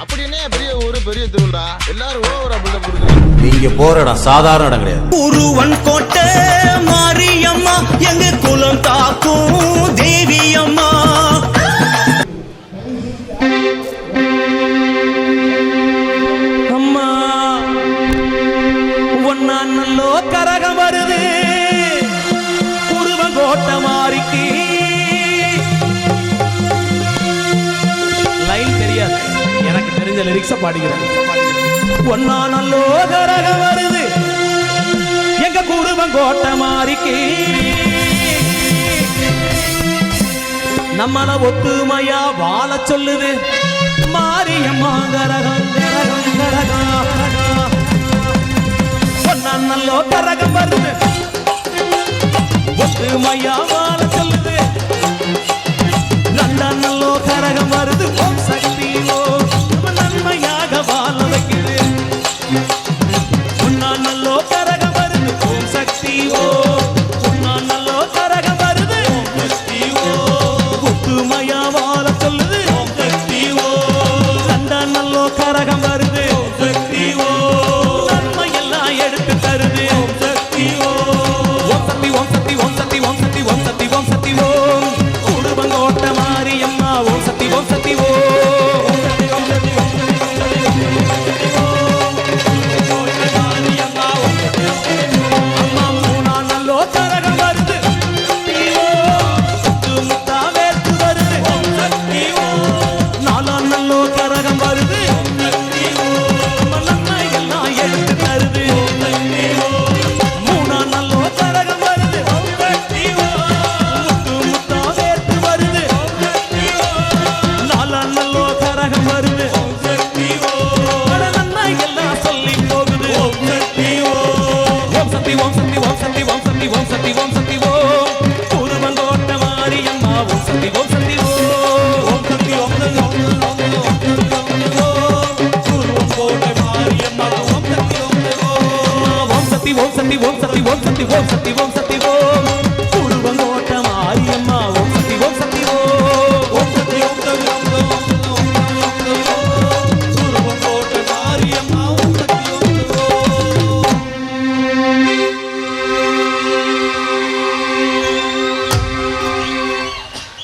அப்படி என்ன பெரிய ஊரு பெரிய திருவிழா எல்லாரும் ஓவரா பில்டப் கொடுக்குறீங்க. நீங்க போற இடம் சாதாரண இடம் கிடையாது. உருவன் கோட்டை மாரியம்மா எங்க குலம் காக்கும் தேவி அம்மா அம்மா ஒன்னா நல்லோ கரகம் வருது. உருவன் கோட்டை மாறிக்கு எனக்கு லிரிக்ஸ பாடுகிறேன். ஒன்னா நல்லோ கரகம் வருது. எங்க குடும்பம் கோட்டை மாறிக்கு நம்மள ஒத்துமையா வாழ சொல்லுது. மாரியம்மா கரகம் கரகம் கரகம் ஒன்னா நல்லோ கரகம் வருது. ஒத்துமையா 갈아간 바람 ஓம் சக்தி ஓம் சக்தி ஓம் சக்தி ஓம் சக்தி ஓம் சக்தி மாரியம்மா ஓம் சக்தி ஓம் சக்தி ஓம் சக்தி ஓம் சக்தி ஓம் சக்தி ஓம் சக்தி ஓம் சக்தி ஓம் சக்தி ஓம் சக்தி ஓம் சக்தி ஓம் சக்தி ஓம்